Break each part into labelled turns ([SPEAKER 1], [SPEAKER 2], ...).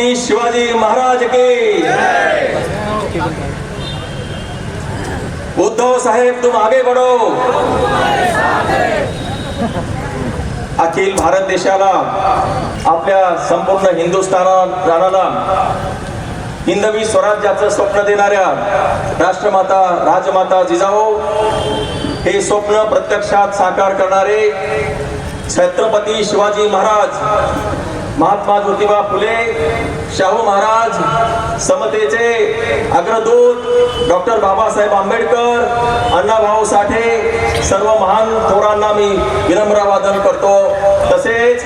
[SPEAKER 1] छत्रपती शिवाजी महाराज के उद्धव साहेब तुम आगे बढ़ो। अखिल भारत देशाला आपल्या संपूर्ण हिंदुस्थानाला हिंदवी स्वराज्याचं स्वप्न देणाऱ्या राष्ट्रमाता राजमाता जिजाऊ हे स्वप्न प्रत्यक्षात साकार करणारे छत्रपती शिवाजी महाराज महात्मा ज्योतिबा फुले शाहू महाराज समतेचे अग्रदूत डॉक्टर बाबासाहेब आंबेडकर अण्णाभाऊ साठे सर्व महान थोरांना मी विनम्र वादन करतो. तसेच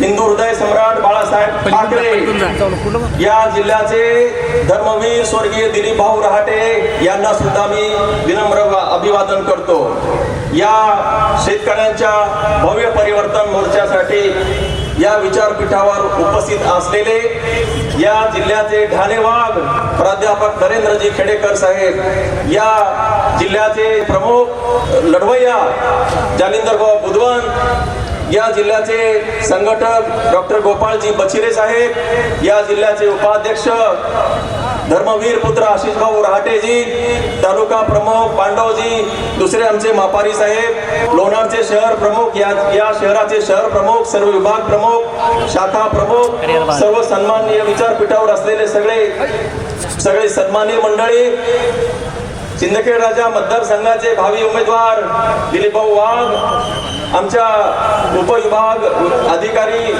[SPEAKER 1] हिंदू हृदय सम्राट बाळासाहेब ठाकरे या जिल्ह्याचे धर्मवीर स्वर्गीय दिलीप भाऊ रहाटे यांना सुद्धा मी विनम्र अभिवादन करतो. या शेतकऱ्यांच्या भव्य परिवर्तन मोर्चासाठी या विचारपीठावर उपस्थित असलेले या जिल्ह्याचे ढाणेवाग प्राध्यापक नरेंद्रजी खेडेकर साहेब या जिल्ह्याचे प्रमुख लढवय्या जालिंदर बुधवन या जिल्ह्याचे संघटक डॉक्टर गोपाळजी बचिरे साहेब या जिल्ह्याचे उपाध्यक्ष धर्मवीर पुत्र आशिष भाऊ रहाटेजी तालुका प्रमुख पांडवजी दुसरे आमचे मापारी साहेब लोणारचे शहर प्रमुख या या शहराचे शहर प्रमुख सर्व विभाग प्रमुख शाखा प्रमुख सर्व सन्माननीय विचारपीठावर असलेले सगळे सगळे सन्माननीय मंडळी सिंदखेड राजा मतदारसंघाचे भावी उमेदवार दिलीप भाऊ वाघ आमच्या उपविभाग अधिकारी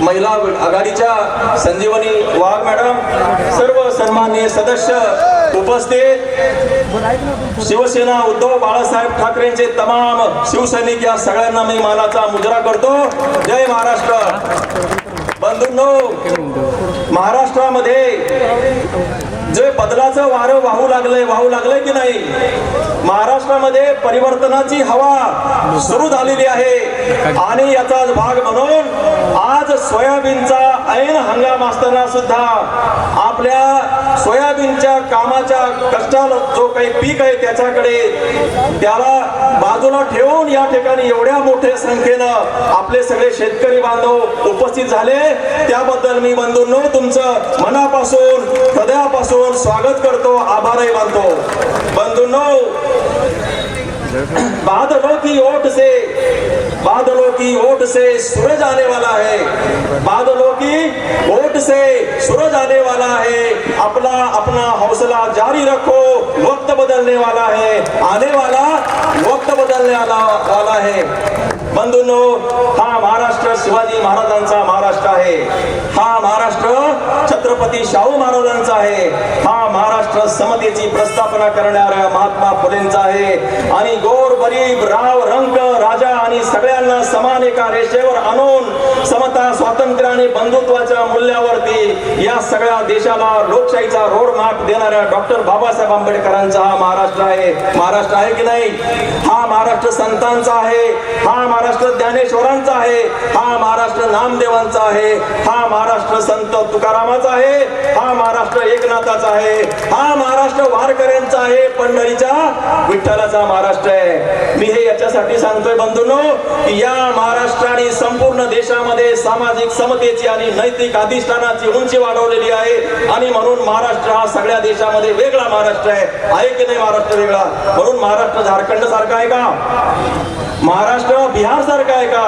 [SPEAKER 1] महिला आघाडीच्या संजीवनी वाघ मॅडम सर्व सन्माननीय सदस्य उपस्थित. शिवसेना उद्धव बाळासाहेब ठाकरेंचे तमाम शिवसैनिक या सगळ्यांना मी मानाचा मुजरा करतो. जय महाराष्ट्र. बंधूंनो महाराष्ट्रामध्ये जे बदलाचं वारं वाहू लागलंय वाहू लागलंय की नाही? महाराष्ट्रामध्ये परिवर्तनाची हवा सुरू झालेली आहे. आणि याचाच भाग म्हणून आज सोयाबीनचा ऐन हंगाम असताना सुद्धा आपल्या सोयाबीनच्या कामाच्या कष्टाला जो काही पीक आहे त्याच्याकडे त्याला बाजूला ठेवून या ठिकाणी एवढ्या मोठ्या संख्येनं आपले सगळे शेतकरी बांधव उपस्थित झाले. त्याबद्दल मी बंधूंनो तुमचं मनापासून स्वागत करतो आभारही मानतो. बंधूंनो, बादलों की ओट से, बादलों की ओट से सूरज आने वाला है। बादलों की ओट से सूरज आने वाला है। अपना अपना हौसला जारी रखो, वक्त बदलने वाला है। आने वाला, वक्त बदलने वाला वाला है। बंधूंनो हा महाराष्ट्र शिवाजी महाराजांचा महाराष्ट्र आहे. हा महाराष्ट्र छत्रपती शाहू महाराजांचा आहे. हा महाराष्ट्र समतेची प्रस्थापना करणाऱ्या महात्मा फुलेंचा आहे. आणि गोर गरीब राव रंग राजा आणि सगळ्यांना समान एका रेषेवर आणून समता स्वातंत्र्य आणि बंधुत्वाच्या मूल्यावरती या सगळ्या देशाला लोकशाहीचा रोड मॅप देणाऱ्या डॉक्टर बाबासाहेब आंबेडकरांचा हा महाराष्ट्र आहे. महाराष्ट्र आहे की नाही? हा महाराष्ट्र संतांचा आहे. हा महाराष्ट्र ज्ञानेश्वरांचा आहे. हा महाराष्ट्र नामदेवांचा आहे. हा महाराष्ट्र संत तुकारामाचा आहे. हा महाराष्ट्र एकनाथाचा आहे. हा महाराष्ट्र वारकऱ्यांचा आहे. पंढरीच्या विठ्ठलाचा महाराष्ट्र आहे. मी हे याच्यासाठी सांगतोय बंधूंनो की या महाराष्ट्राने संपूर्ण देशामध्ये देशामध्ये सामाजिक समतेची आणि नैतिक अधिष्ठानाची उंची वाढवलेली आहे. आणि म्हणून महाराष्ट्र हा सगळ्या देशामध्ये वेगळा महाराष्ट्र आहे. आहे की नाही महाराष्ट्र वेगळा? म्हणून महाराष्ट्र झारखंड सारखा आहे का? महाराष्ट्र बिहार सारखा आहे का?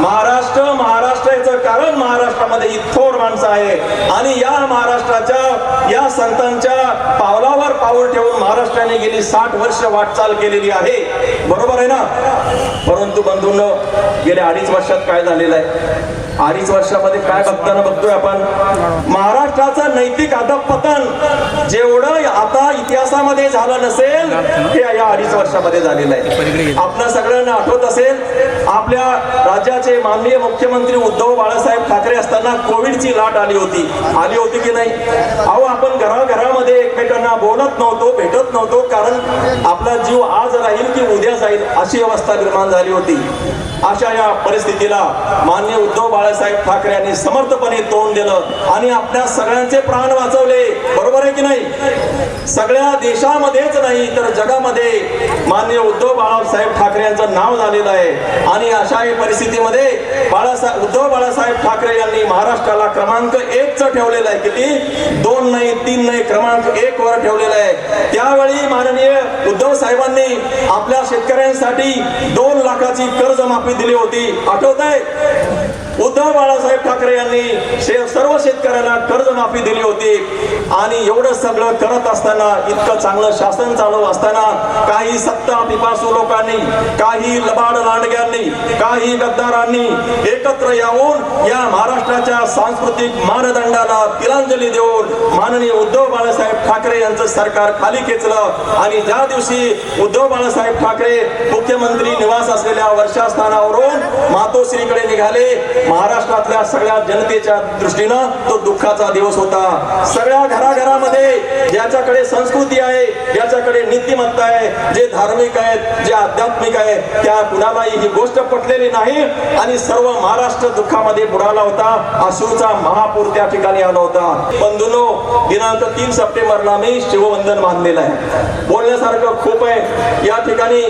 [SPEAKER 1] महाराष्ट्र महाराष्ट्राचं कारण महाराष्ट्रामध्ये ही माणसं आहे. आणि या महाराष्ट्राच्या या संतांच्या पावलावर पाऊल ठेवून महाराष्ट्राने गेली साठ वर्ष वाटचाल केलेली आहे. बरोबर आहे ना? परंतु बंधूंनो गेल्या अडीच वर्षात काय झालेलं आहे? अडीच वर्षामध्ये काय बघताना बघतोय आपण. महाराष्ट्राचं नैतिक अधपतन जेवढं आता इतिहासामध्ये झालं नसेल हे या अडीच वर्षामध्ये झालेलं आहे. आपल्या सगळ्यांना आठवत असेल आपल्या राज्याचे माननीय मुख्यमंत्री उद्धव बाळासाहेब ठाकरे असताना कोविडची लाट आली होती. आली होती की नाही? अहो आपण घराघरामध्ये एकमेकांना बोलत नव्हतो भेटत नव्हतो कारण आपला जीव आज राहील की उद्या जाईल अशी अवस्था निर्माण झाली होती. अशा या परिस्थितीला मान्य उद्धव बाळासाहेब ठाकरे यांनी समर्थपणे तोंड दिलं आणि आपल्या सगळ्यांचे प्राण वाचवले. बरोबर आहे की नाही? सगळ्या देशामध्येच नाही तर जगामध्ये मान्य उद्धव बाळासाहेब ठाकरे यांचं नाव झालेलं आहे. आणि अशा या परिस्थितीमध्ये बाळासाहेब उद्धव बाळासाहेब ठाकरे यांनी महाराष्ट्राला क्रमांक एक च ठेवलेला आहे. किती? दोन नाही तीन नाही क्रमांक एक वर ठेवलेला आहे. त्यावेळी माननीय उद्धव साहेबांनी आपल्या शेतकऱ्यांसाठी दोन लाखाची बातमी दिली होती। आठवत आहे उद्धव बाळासाहेब ठाकरे यांनी सर्व शेतकऱ्यांना कर्जमाफी दिली होती. आणि एवढं सगळं करत असताना इतकं चांगलं शासन चालू असताना काही सत्ता पिपासू लोकांनी काही लबाड लांडग्यांनी काही गद्दारांनी एकत्र येऊन या महाराष्ट्राच्या सांस्कृतिक मानदंडाला तिलांजली देऊन माननीय उद्धव बाळासाहेब ठाकरे यांचं सरकार खाली खेचलं. आणि ज्या दिवशी उद्धव बाळासाहेब ठाकरे मुख्यमंत्री निवास असलेल्या वर्षास्थानावरून मातोश्रीकडे निघाले महाराष्ट्रातल्या सगळ्या जनतेच्या दृष्टीनं तो दुःखाचा दिवस होता. सगळ्या घराघरामध्ये ज्याच्याकडे संस्कृती आहे ज्याच्याकडे नीतिमत्ता आहे जे धार्मिक आहेत जे आध्यात्मिक आहे त्या कुणालाही ही गोष्ट पटलेली नाही. आणि सर्व महाराष्ट्र दुःखामध्ये बुडाला होता. अश्रूचा महापूर त्या ठिकाणी आला होता. बंधुनो दिनांक तीन सप्टेंबरला मी शिववंदन बांधलेलं आहे. बोलण्यासारखं खूप आहे. या ठिकाणी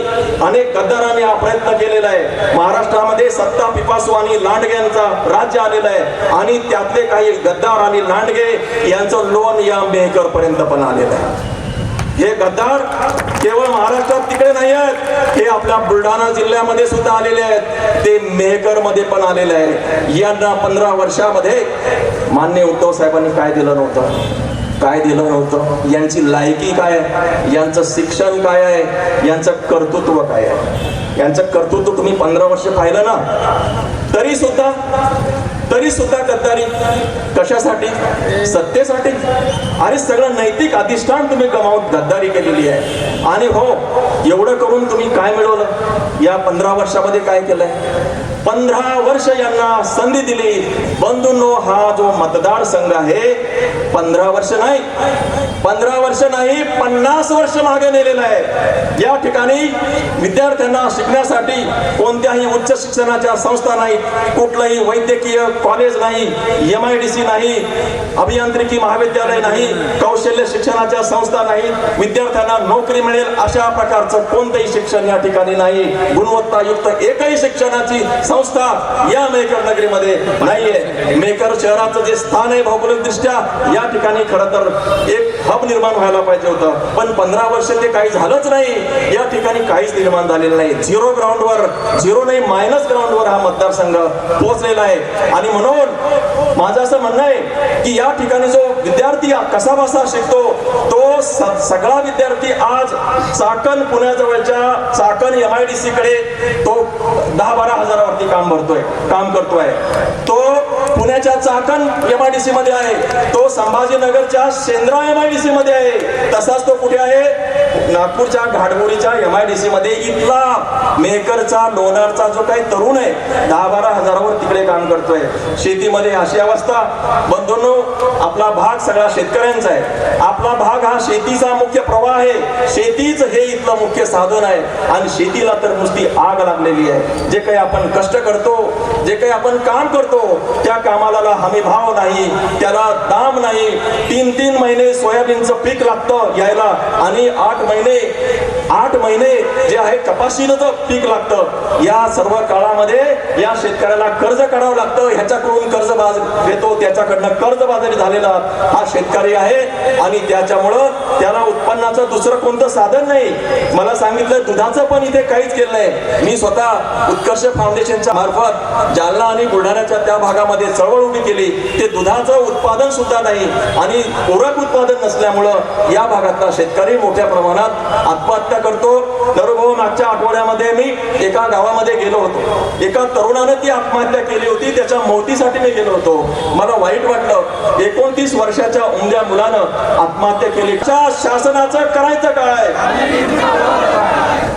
[SPEAKER 1] अनेक गद्दारांनी हा प्रयत्न केलेला आहे. महाराष्ट्रामध्ये सत्ता पिपासू आणि लांडग्यांचा राज्य आलेलं आहे. आणि त्यातले काही गद्दार आणि लांडगे यांचं लोन या मेहकर पर्यंत पण आलेलं आहे. हे गद्दार केवळ महाराष्ट्रात तिकडे नाही आहेत. हे आपल्या बुलढाणा जिल्ह्यामध्ये सुद्धा आलेले आहेत. ते मेहकरमध्ये पण आलेले आहे यांना पंधरा वर्षामध्ये मान्य उद्धव साहेबांनी काय दिलं नव्हतं? काय दिलं नव्हतं? यांची लायकी काय आहे? यांचं शिक्षण काय आहे? यांचं कर्तृत्व काय आहे? यांचं कर्तृत्व तुम्ही पंधरा वर्ष पाहिलं ना? तरी सुद्धा तरी सुद्धा गद्दारी कशासाठी? सत्तेसाठी? अरे सगळं नैतिक अधिष्ठान तुम्ही गमावून गद्दारी केलेली आहे. आणि हो एवढं करून तुम्ही काय मिळवलं? या पंधरा वर्षामध्ये काय केलंय? पंधरा वर्ष यांना संधी दिली. बंधूंनो हा जो मतदारसंघ आहे पंधरा वर्ष नाही. पंधरा वर्ष नाही पन्नास वर्ष मागे नेलेला आहे. या ठिकाणी विद्यार्थ्यांना शिकण्यासाठी कोणत्याही उच्च शिक्षणाच्या संस्था नाही कुठलंही वैद्यकीय कॉलेज नाही एम आय डी सी नाही अभियांत्रिकी महाविद्यालय नाही कौशल्य शिक्षणाच्या संस्था नाही विद्यार्थ्यांना नोकरी मिळेल अशा प्रकारचं कोणतंही शिक्षण या ठिकाणी नाही. गुणवत्तायुक्त एकही शिक्षणाची संस्था या मेकर नगरीमध्ये नाहीये. मेकर शहराचं जे स्थान आहे भौगोलिक दृष्ट्या या ठिकाणी खरं तर एक हब निर्माण व्हायला पाहिजे होतं. पण पंधरा वर्ष ते काही झालंच नाही. या ठिकाणी काहीच निर्माण झालेलं नाही. झिरो ग्राउंडवर झिरो नाही मायनस ग्राउंडवर हा मतदारसंघ पोहोचलेला आहे. आणि म्हणून माझं असं म्हणणं आहे की या ठिकाणी जो विद्यार्थी कसा बसा शिकतो तो सगळा विद्यार्थी आज Chakan पुण्याजवळच्या Chakan M I D C कडे तो दहा बारा हजारावरती काम भरतोय काम करतोय. तो पुण्याच्या Chakan M I D C मध्ये आहे. तो संभाजीनगरच्या Shendra M I D C मध्ये आहे. तसाच तो कुठे आहे? नागपूरच्या घाटबोरीच्या एम आय डी सी मध्ये इथला मेहकरचा लोणारचा जो काही तरुण आहे दहा बारा हजारावर तिकडे काम करतोय. शेतीमध्ये अशी अवस्था. बंधूंनो आपला भाग सगळा शेतकऱ्यांचा आहे. आपला भाग हा शेतीचा मुख्य प्रवाह आहे. शेतीच हे इथलं मुख्य साधन आहे. आणि शेतीला तर नुसती आग लागलेली आहे. जे काही आपण कष्ट करतो जे काही आपण काम करतो त्या कामाला हमी भाव नाही त्याला दाम नाही. तीन तीन महिने सोयाबीनचं पीक लागतं यायला आणि आठ महिने आठ महिने जे आहे कपाशीचं पीक लागतं या सर्व काळामध्ये या शेतकऱ्याला कर्ज काढावं लागतं. ह्याच्याकडून कर्ज बाज घेतो त्याच्याकडनं कर्जबाजारी झालेला हा शेतकरी आहे. आणि त्याच्यामुळं त्याला उत्पन्नाचं दुसरं कोणतं साधन नाही. मला सांगितलं दुधाचं पण इथे काहीच केलं नाही. मी स्वतः उत्कर्ष फाउंडेशनच्या मार्फत जालना आणि बुलढाण्याच्या त्या भागामध्ये चळवळ उभी केली. ते दुधाचं उत्पादन सुद्धा नाही आणि पूरक उत्पादन नसल्यामुळं या भागातला शेतकरी मोठ्या प्रमाणात आत्महत्या करतो. नरभाऊ मागच्या आठवड्यामध्ये मी एका गावामध्ये गेलो होतो. एका तरुणाने ती आत्महत्या केली होती त्याच्या मोतीसाठी मी गेलो होतो. मला वाईट वाटलं. एकोणतीस वर्षाच्या उमद्या मुलानं आत्महत्या केली. शासनाचं करायचं काय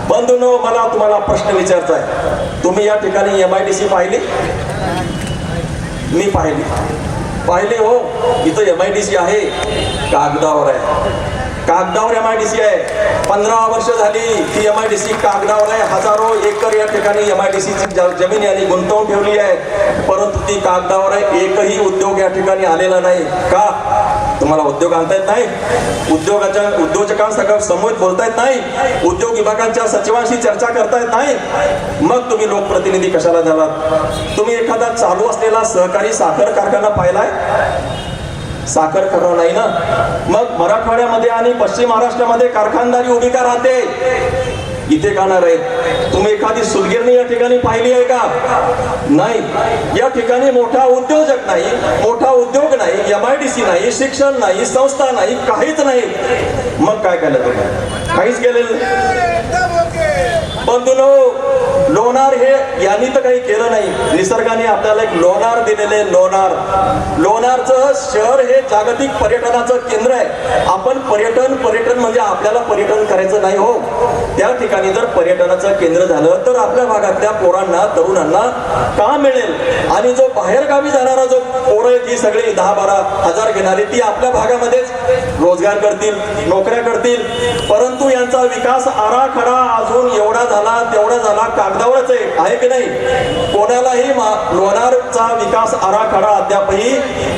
[SPEAKER 1] बंधूनो मला तुम्हाला प्रश्न विचारचा आहे. तुम्ही या ठिकाणी एम आय डी सी पाहिली? मी पाहिली. पाहिले हो. इथं एम आय डी सी आहे. कागदावर आहे. कागदावर एम आय डी सी आहे. पंधरा वर्ष झाली ती एम आय डी सी कागदावर आहे. हजारो एकर या ठिकाणी एम आय डी सीची जमीन यांनी गुंतवून ठेवली आहे. परंतु ती कागदावर आहे. एकही उद्योग या ठिकाणी आलेला नाही. का? तुम्हाला उद्योग आणता येत नाही? उद्योगाच्या उद्योजकांसह समोर बोलता येत नाही? उद्योग विभागांच्या सचिवांशी चर्चा करता येत नाही? मग तुम्ही लोकप्रतिनिधी कशाला झालात तुम्ही एखादा चालू असलेला सहकारी साखर कारखाना पाहिलाय? साखर खरं नाही ना? मग मराठवाड्यामध्ये आणि पश्चिम महाराष्ट्रामध्ये कारखानदारी उभी का राहते इथे काणार आहेत तुम्ही एखादी सुलगिरणी या ठिकाणी पाहिली आहे का? नाही. या ठिकाणी मोठा उद्योजक नाही मोठा उद्योग नाही एम आय डी सी नाही शिक्षण नाही संस्था नाही काहीच नाही. मग काय केलं तुम्ही? काहीच केलेलं बंधूनो लोणार हे यांनी तर काही केलं नाही. निसर्गाने आपल्याला एक लोणार दिलेले लोणार. लोणारचं शहर हे जागतिक पर्यटनाचं केंद्र आहे. आपण पर्यटन पर्यटन म्हणजे आपल्याला पर्यटन करायचं नाही हो. त्या ठिकाणी जर पर्यटनाचं केंद्र झालं तर आपल्या भागातल्या पोरांना तरुणांना का मिळेल? आणि जो बाहेरगावी जाणारा जो पोरं आहेत ही सगळी दहा बारा हजार घेणारी ती आपल्या भागामध्येच रोजगार करतील नोकऱ्या करतील. परंतु यांचा विकास आराखडा अजून एवढा झाला तेवढा झाला कागदावरच आहे. की नाही? कोणालाही लोणारचा विकास आराखडा अद्यापही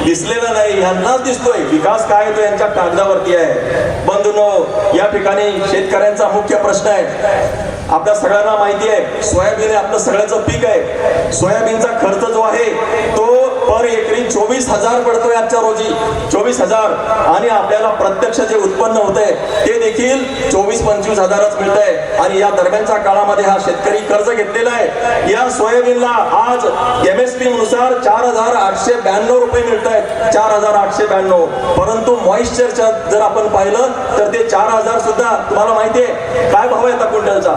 [SPEAKER 1] दिसलेला नाही. यांनाच दिसतोय. विकास काय तो यांच्या कागदावरती आहे. बंधूनो या ठिकाणी शेतकऱ्यांचा मुख्य प्रश्न आहे. आपल्या सगळ्यांना माहिती आहे सोयाबीन हे आपलं सगळ्याचं पीक आहे. सोयाबीनचा खर्च जो आहे तो पर एकरी चोवीस हजार पडतोय आजच्या रोजी. चोवीस हजार. आणि आपल्याला प्रत्यक्ष जे उत्पन्न होत आहे ते देखील चोवीस पंचवीस हजारच मिळत आहे आणि या दरम्यानच्या काळामध्ये हा शेतकरी कर्ज घेतलेला आहे. या सोयाबीनला आज एम एस पी नुसार चार हजार आठशे ब्याण्णव रुपये मिळत आहेत चार हजार आठशे ब्याण्णव. परंतु मॉइश्चरच्या जर आपण पाहिलं तर ते चार हजार सुद्धा तुम्हाला माहिती आहे. काय भाव आहे आता क्विंटलचा?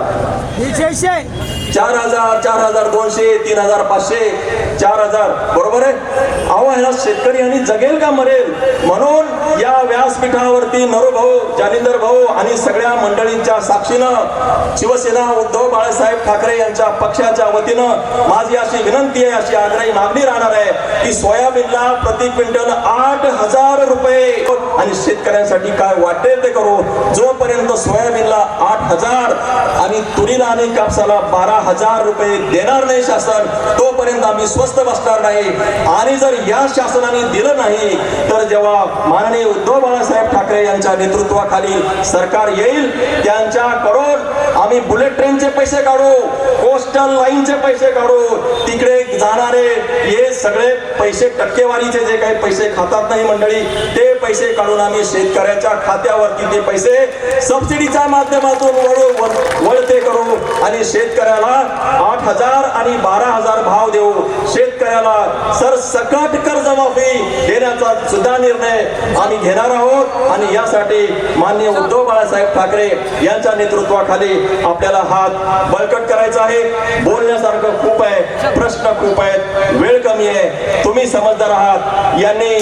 [SPEAKER 1] चार हजार चार हजार दोनशे तीन हजार पाचशे. चार हजार. बरोबर आहे? अहो ह्याला शेतकरी आणि जगेल का मरेल? म्हणून या व्यासपीठावरती नरोभाऊ जालिंदर भाऊ आणि सगळ्या मंडळींच्या साक्षीनं शिवसेना उद्धव बाळासाहेब ठाकरे यांच्या पक्षाच्या वतीनं माझी अशी विनंती आहे अशी आग्रही मागणी राहणार आहे की सोयाबीनला प्रति क्विंटल आठ हजार रुपये. आणि शेतकऱ्यांसाठी काय वाटेल ते करू. जोपर्यंत सोयाबीनला आठ हजार आणि तुरीला आणि कापसाला बारा हजार रुपये देणार नाही शासन तोपर्यंत आम्ही स्वस्त बसणार नाही. आणि जर या शासनाने दिलं नाही तर जेव्हा माननीय उद्धव बाळासाहेब ठाकरे यांच्या नेतृत्वाखाली सरकार येईल त्यांच्याकडून आम्ही बुलेट ट्रेनचे पैसे काढू. कोस्टल लाईनचे पैसे काढून तिकडे जाणारे हे सगळे पैसे टक्केवारीचे जे काही पैसे खातात नाही मंडळी ते पैसे काढून आम्ही शेतकऱ्याच्या खात्यावरती ते पैसे सबसिडीच्या माध्यमातून वळू वळते करू आणि शेतकऱ्याला आठ हजार आणि बारा हजार भाव देऊ शेत शेतकऱ्याला सर सकट कर्जमाफी देण्याचा सुद्धा निर्णय आम्ही घेणार आहोत. आणि यासाठी माननीय उद्धव बाळासाहेब ठाकरे यांच्या नेतृत्वाखाली आपल्याला हात बळकट करायचा आहे. बोलण्यासारखं खूप आहे प्रश्न खूप आहेत वेळ कमी आहे. तुम्ही समजदार आहात. यांनी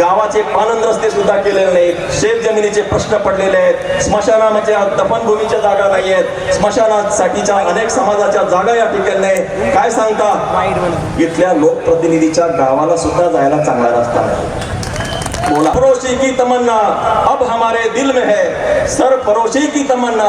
[SPEAKER 1] गावाचे पानंद रस्ते सुद्धा केलेले नाहीत. शेत जमिनीचे प्रश्न पडलेले आहेत. स्मशानामध्ये दफनभूमीच्या जागा नाही आहेत. स्मशानासाठीच्या अनेक समाजाच्या जागा या ठिकाणी काय सांगता? इथल्या लोकप्रतिनिधीच्या गावाला सुद्धा जायला चांगला रस्ता आहे फरोशी की तमन्ना अब हमारे दिल में है। सर फरोशी की तमन्ना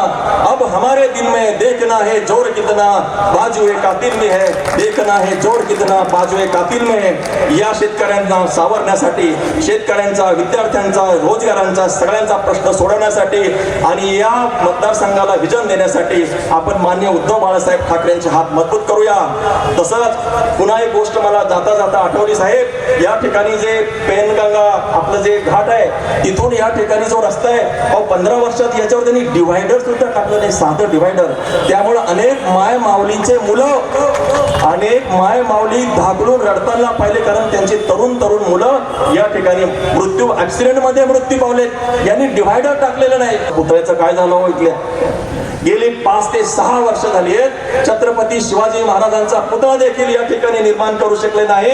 [SPEAKER 1] अब हमारे दिल में देखना है जोर कितना बाजुए कातिल में है। देखना है जोर कितना बाजुए कातिल में है। या शेतकऱ्यांना सावरण्यासाठी शेतकऱ्यांचा विद्यार्थ्यांचा रोजगारांचा सगळ्यांचा प्रश्न सोडवण्यासाठी आणि या मतदारसंघाला विजन देण्यासाठी आपण मान्य उद्धव बाळासाहेब ठाकरेंचे हात मजबूत करूया. तसंच पुन्हा एक गोष्ट मला जाता जाता आठवली साहेब या ठिकाणी जे पेनगंगा आपलं जे घाट आहे तिथून या ठिकाणी जो रस्ता आहे अहो पंधरा वर्षात याच्यावर त्यांनी डिव्हायडर सुद्धा टाकलं नाही साधं डिव्हायडर त्यामुळे अनेक माय माऊलींचे मुलं अनेक माय माऊली धाकलून रडताना पाहिले कारण त्यांची तरुण तरुण मुलं या ठिकाणी मृत्यू ऍक्सिडेंटमध्ये मृत्यू पावलेत. यांनी डिव्हायडर टाकलेलं नाही. पुतळ्याचं काय झालं हो इथल्या? गेली पाच ते सहा वर्ष झाली आहेत. छत्रपती शिवाजी महाराजांचा पुतळा देखील या ठिकाणी निर्माण करू शकले नाही.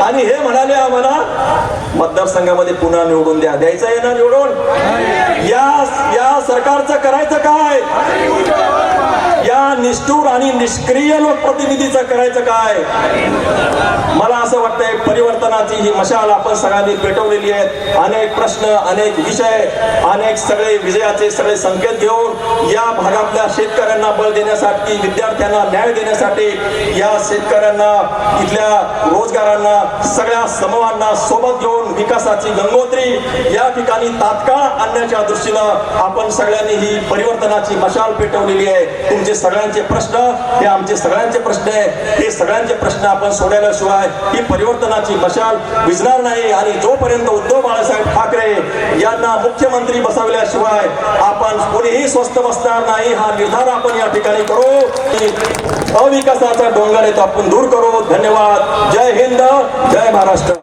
[SPEAKER 1] आणि हे म्हणाले आम्हाला मतदारसंघामध्ये पुन्हा निवडून द्या. द्यायचं आहे ना निवडून? या या सरकारचं करायचं काय? निष्ठूर आणि निष्क्रिय लोकप्रतिनिधीचं करायचं काय? मला असं वाटतंय परिवर्तनाची ही मशाल आपण सगळ्यांनी पेटवलेली आहे अनेक प्रश्न अनेक विषय अनेक सगळे विजयाचे सगळे संकेत घेऊन या भागातल्या शेतकऱ्यांना बळ देण्यासाठी विद्यार्थ्यांना न्याय देण्यासाठी या शेतकऱ्यांना इथल्या रोजगारांना सगळ्या समूहांना सोबत घेऊन विकासाची गंगोत्री या ठिकाणी तात्काळ आणण्याच्या दृष्टीनं आपण सगळ्यांनी ही परिवर्तनाची मशाल पेटवलेली आहे. तुमचे सगळ्यांचे प्रश्न हे आमचे सगळ्यांचे प्रश्न आहे. हे सगळ्यांचे प्रश्न आपण सोडवल्याशिवाय ही परिवर्तनाची मशाल विझणार नाही आणि जोपर्यंत उद्धव बाळासाहेब ठाकरे यांना मुख्यमंत्री बसवल्याशिवाय आपण कोणीही स्वस्त बसणार नाही हा निर्धार आपण या ठिकाणी करू. अविकासाचा डोंगर आहे तो आपण दूर करू. धन्यवाद. जय हिंद. जय महाराष्ट्र.